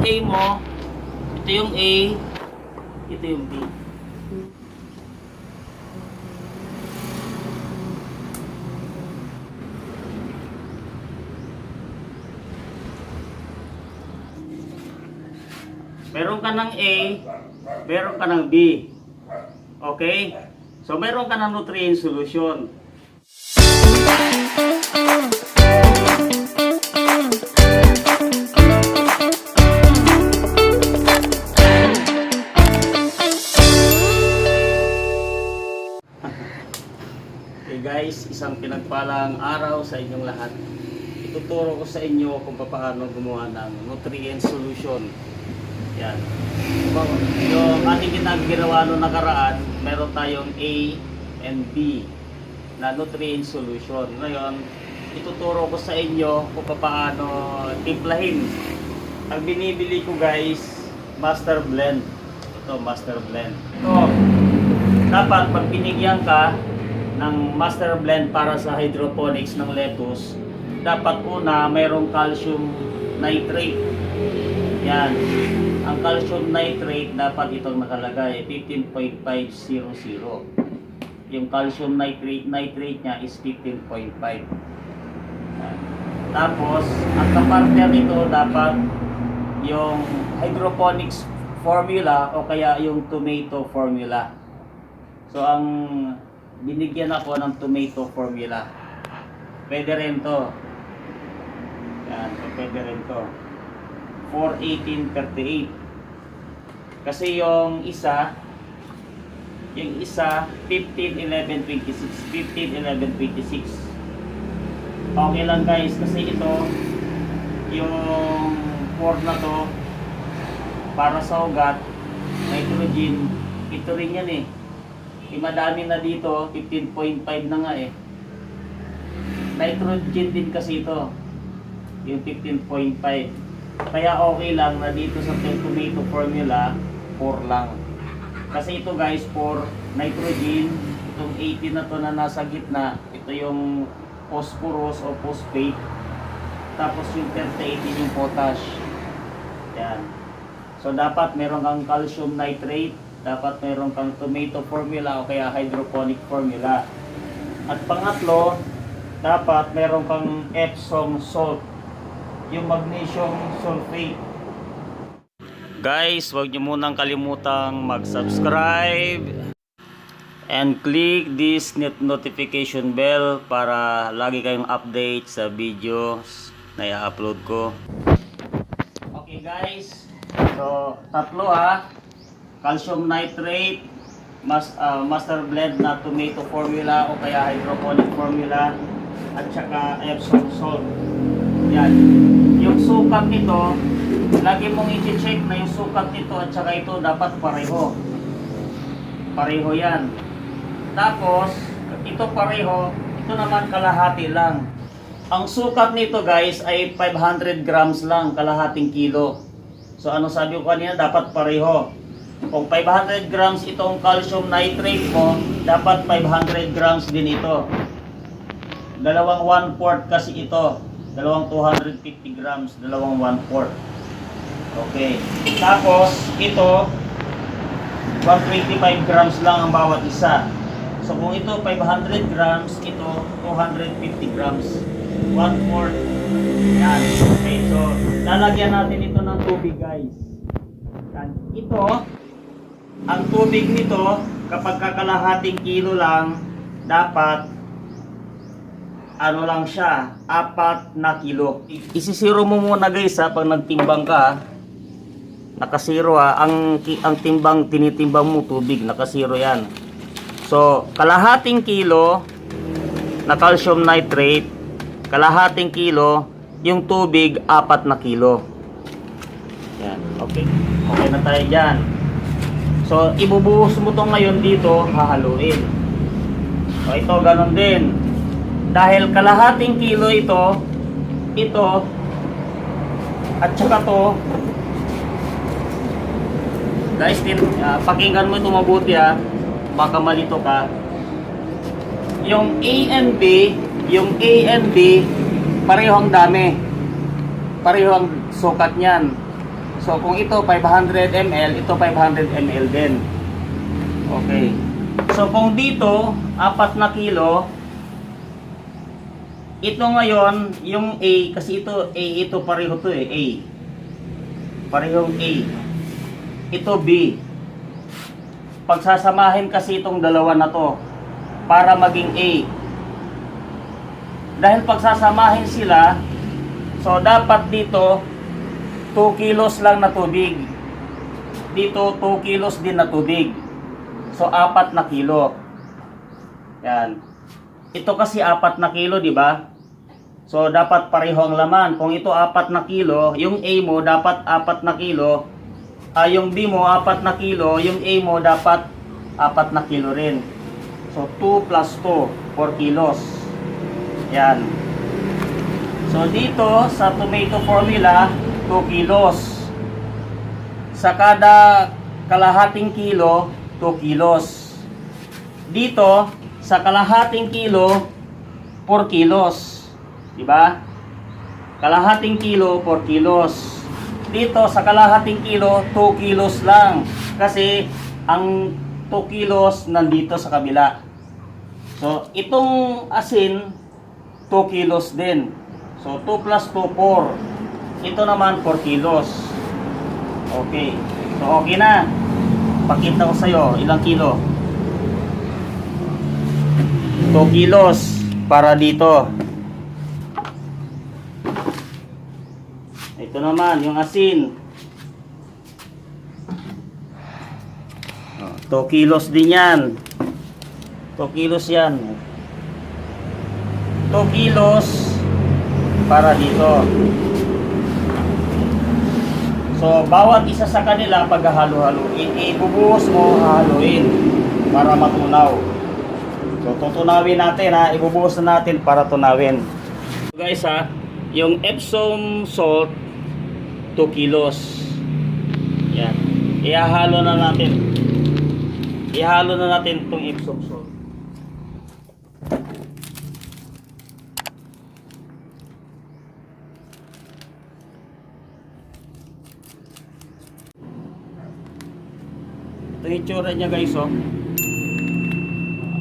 A mo, ito yung A, ito yung B. Meron ka ng A, meron ka ng B. Okay? So meron ka ng nutrient solution. Isang pinagpalang araw sa inyong lahat. Ituturo ko sa inyo kung paano gumawa ng nutrient solution. Yan. Yung ating ginagawa noong nakaraan, meron tayong A and B na nutrient solution. Ngayon, ituturo ko sa inyo kung paano timplahin. Ang binibili ko guys, master blend. Ito, master blend. Ito, dapat pag binigyan ka ng master blend para sa hydroponics ng lettuce, dapat una mayroong calcium nitrate. Yan. Ang calcium nitrate dapat itong nakalagay 15.500. Yung calcium nitrate nitrate niya is 15.5. Yan. Tapos, ang kapartner nito dapat yung hydroponics formula o kaya yung tomato formula. So, ang binigyan ako ng tomato formula. Pwede rin to. Yan, pwede rin to. 41838. Kasi yung isa, yung isa, 15, 11, 26. 15, 11, 26. Okay lang guys, kasi ito, yung 4 na to, para sa ugat, nitrogen, ito rin yan eh. Eh, madami na dito, 15.5 na nga eh. Nitrogen din kasi ito. Yung 15.5. Kaya okay lang na dito sa tomato formula, 4 lang. Kasi ito guys, for nitrogen, itong 18 na to na nasa gitna, ito yung phosphorus o phosphate. Tapos yung 38 yung potash. Yan. So dapat meron kang calcium nitrate, dapat meron kang tomato formula o kaya hydroponic formula. At pangatlo, dapat meron kang Epsom salt, yung magnesium sulfate. Guys, huwag niyo munang kalimutang mag-subscribe and click this notification bell para lagi kayong update sa videos na i-upload ko. Okay guys, so tatlo ha, calcium nitrate, mas, ah, master blend na tomato formula o kaya hydroponic formula at saka Epsom salt. Yan. Yung sukat nito, lagi mong i-check na yung sukat nito at saka ito dapat pareho. Pareho yan. Tapos, ito pareho, ito naman kalahati lang. Ang sukat nito guys ay 500 grams lang, kalahating kilo. So ano sabi ko kanina, dapat pareho. Kung 500 grams itong calcium nitrate mo, dapat 500 grams din ito. Dalawang 1 quart kasi ito. Dalawang 250 grams, dalawang 1 quart. Okay. Tapos, ito, 125 grams lang ang bawat isa. So kung ito 500 grams, ito 250 grams. 1 quart. Yan. Okay, so lalagyan natin ito ng tubig guys. Yan. Ito, ang tubig nito, kapag kakalahating kilo lang, dapat ano lang siya, apat na kilo. Isisiro mo muna guys ha, pag nagtimbang ka. Nakasiro ha, ang, ang timbang, tinitimbang mo tubig, nakasiro yan. So, kalahating kilo na calcium nitrate, kalahating kilo, yung tubig, apat na kilo. Yan, okay. Okay na tayo dyan. So, ibubuhos mo to ngayon dito, hahaluin. So, ito, ganun din. Dahil kalahating kilo ito, ito, at saka to, guys, din, ah, pakinggan mo ito mabuti ha, baka malito ka. Yung A and B, yung A and B, pareho ang dami. Pareho ang sukat niyan. So kung ito 500 ml, ito 500 ml din. Okay. So kung dito, 4 na kilo, ito ngayon, yung A, kasi ito, A, ito pareho to eh, A. Parehong A. Ito B. Pagsasamahin kasi itong dalawa na to, para maging A. Dahil pagsasamahin sila, so dapat dito, 2 kilos lang na tubig. Dito, 2 kilos din na tubig. So, 4 na kilo. Yan. Ito kasi 4 na kilo, di ba? So, dapat pareho ang laman. Kung ito 4 na kilo, yung A mo dapat 4 na kilo. Ah, yung B mo 4 na kilo, yung A mo dapat 4 na kilo rin. So, 2 plus 2, 4 kilos. Yan. So, dito sa tomato formula, 2 kilos. Sa kada kalahating kilo, 2 kilos. Dito, sa kalahating kilo, 4 kilos. Di ba? Kalahating kilo, 4 kilos. Dito, sa kalahating kilo, 2 kilos lang. Kasi, ang 2 kilos nandito sa kabila. So, itong asin, 2 kilos din. So, 2 plus 2, 4. Ito naman, 4 kilos. Okay. So, okay na. Pakita ko sa'yo, ilang kilo. 2 kilos para dito. Ito naman, yung asin. Oh, 2 kilos din yan. 2 kilos yan. 2 kilos para dito. So, bawat isa sa kanila paghahalo-haluin, ibubuhos mo, haluin para matunaw. So, tutunawin natin ha, ibubuhos na natin para tunawin. So, guys ha, yung Epsom salt, 2 kilos. Yan. Ihahalo na natin. Ihalo na natin itong Epsom salt. Ito yung itsura niya guys oh.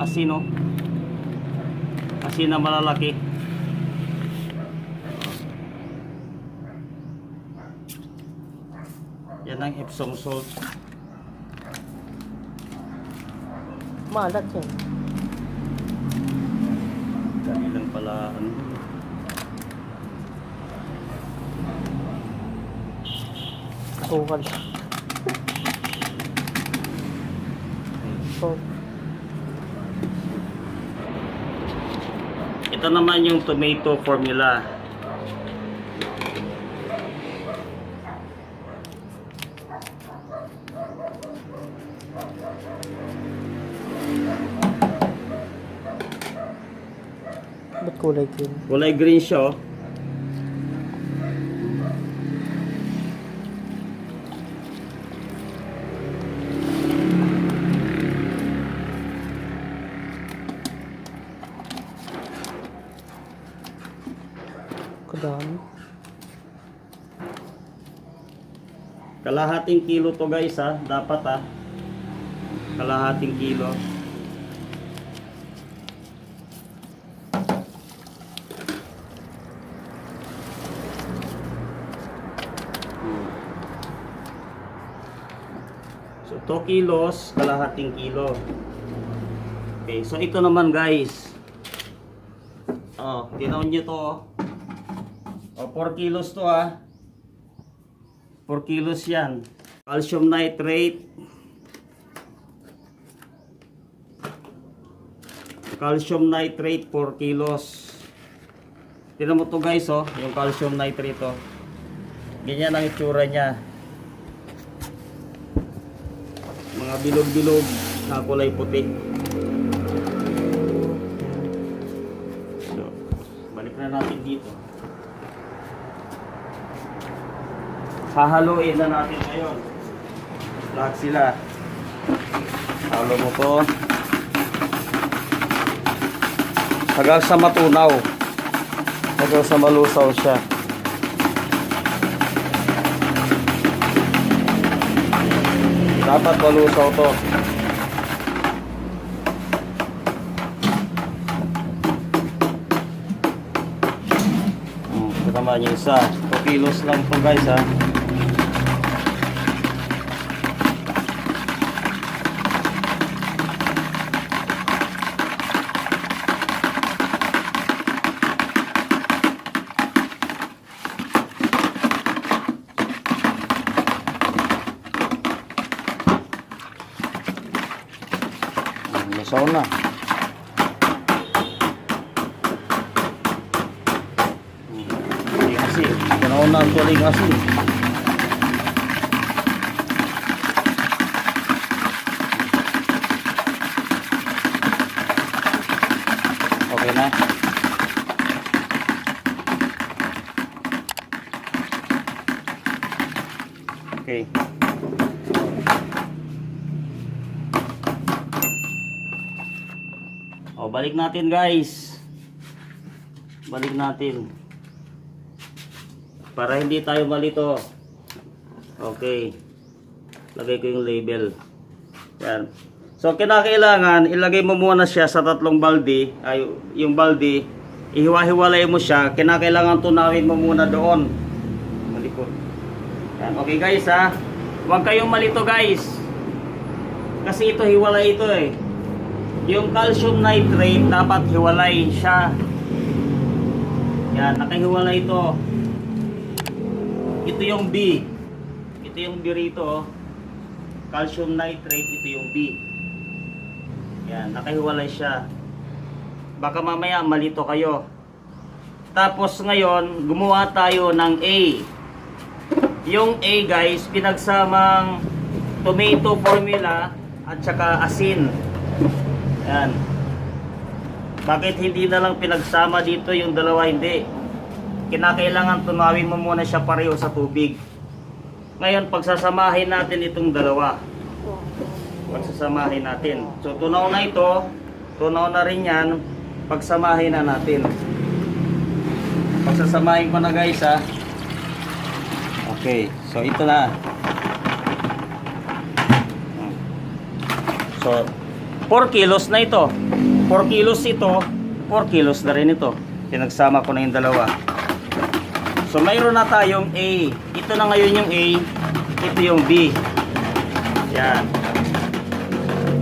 Asin oh. Asin na malalaki. Yan ang Epsom salt. Malat yan. Dami lang pala ano. Sukal. So, Ito naman yung tomato formula. ba't kulay green? Kulay green siya oh. Kadami. Kalahating kilo to guys ha. Dapat ha. Kalahating kilo. So 2 kilos, kalahating kilo. Okay, so ito naman guys. Oh, tinaon nyo to. Oh, 4 kilos to ah. 4 kilos yan. Calcium nitrate. Calcium nitrate 4 kilos. Tignan mo to guys oh, yung calcium nitrate oh. Ganyan ang itsura niya. Mga bilog-bilog na kulay puti. So, balik na natin dito. Hahaluin na natin ngayon. Lahat sila. Halo mo to. Hanggang sa matunaw. Hanggang sa malusaw siya. Dapat malusaw to. Hmm, naman yung isa. 2 kilos lang to guys ha. Hmm, Lusaw na. Hmm, Hindi kasi. Balik natin guys. Balik natin. Para hindi tayo malito. Okay. Lagay ko yung label. Yan. So, kinakailangan, ilagay mo muna siya sa tatlong balde. Ay, yung balde, ihiwa-hiwalay mo siya. Kinakailangan tunawin mo muna doon. Malikot. Yan. Okay guys ha. Huwag kayong malito guys. Kasi ito hiwalay ito eh. Yung calcium nitrate dapat hiwalay siya. Yan, nakahiwalay ito. Ito yung B. Ito yung B rito. oh. Calcium nitrate, ito yung B. Yan, nakahiwalay siya. Baka mamaya malito kayo. Tapos ngayon, gumawa tayo ng A. Yung A guys, pinagsamang tomato formula at saka asin. Yan. Bakit hindi na lang pinagsama dito yung dalawa hindi? Kinakailangan tunawin mo muna siya pareho sa tubig. Ngayon, pagsasamahin natin itong dalawa. Pagsasamahin natin. So, tunaw na ito. Tunaw na rin yan. Pagsamahin na natin. Pagsasamahin ko na guys ha. Okay. So, ito na. So, 4 kilos na ito. 4 kilos ito, 4 kilos na rin ito. Pinagsama ko na yung dalawa. So, mayroon na tayong A. Ito na ngayon yung A. Ito yung B. Yan.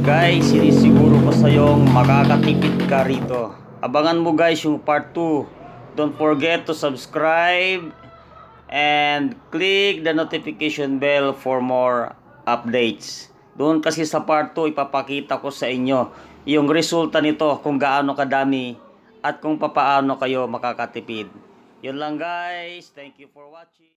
Guys, sinisiguro ko sa yung makakatipid ka rito. Abangan mo guys yung part 2. Don't forget to subscribe and click the notification bell for more updates. Doon kasi sa part 2 ipapakita ko sa inyo yung resulta nito kung gaano kadami at kung papaano kayo makakatipid. Yun lang guys. Thank you for watching.